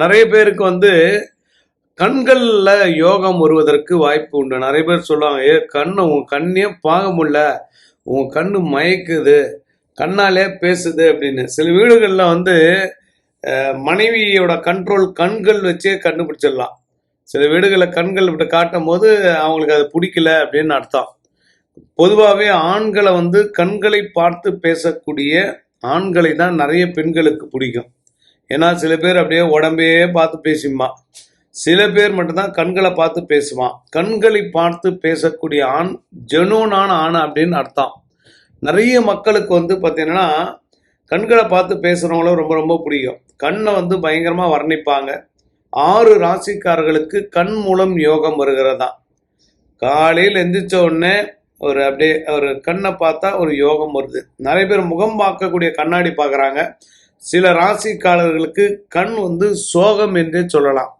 நிறைய பேருக்கு வந்து கண்களில் யோகம் வருவதற்கு வாய்ப்பு உண்டு. நிறைய பேர் சொல்லுவாங்க ஏ கண்ணை உன் கண்ணே பார்க்க முடியல. உன் கண்ணு மயக்குது. கண்ணாலே பேசுது அப்படின்னு. சில வீடுகளில் வந்து மனைவியோட கண்ட்ரோல் கண்கள் வச்சே கண்டுபிடிச்சிடலாம். சில வீடுகளில் கண்கள் இப்படி காட்டும் போது அவங்களுக்கு அது பிடிக்கல அப்படின்னு அர்த்தம். பொதுவாகவே ஆண்களை வந்து கண்களை பார்த்து பேசக்கூடிய ஆண்களை தான் நிறைய பெண்களுக்கு பிடிக்கும். ஏன்னா சில பேர் அப்படியே உடம்பையே பார்த்து பேசிம்மா. சில பேர் மட்டும்தான் கண்களை பார்த்து பேசுவான் கண்களை பார்த்து பேசக்கூடிய ஆண் ஜெனூனான ஆண் அப்படின்னு அர்த்தம். நிறைய மக்களுக்கு வந்து பார்த்தீங்கன்னா கண்களை பார்த்து பேசுகிறவங்கள ரொம்ப ரொம்ப பிடிக்கும். கண்ணை வந்து பயங்கரமாக வர்ணிப்பாங்க. ஆறு ராசிக்காரர்களுக்கு கண் மூலம் யோகம் வருகிறதா? காலையில் எந்திரிச்ச உடனே ஒரு அப்படியே ஒரு கண்ணை பார்த்தா ஒரு யோகம் வருது. நிறைய பேர் முகம் பார்க்கக்கூடிய கண்ணாடி பார்க்குறாங்க. சில ராசிக்காரர்களுக்கு கண் வந்து சோகம் என்றே சொல்லலாம்.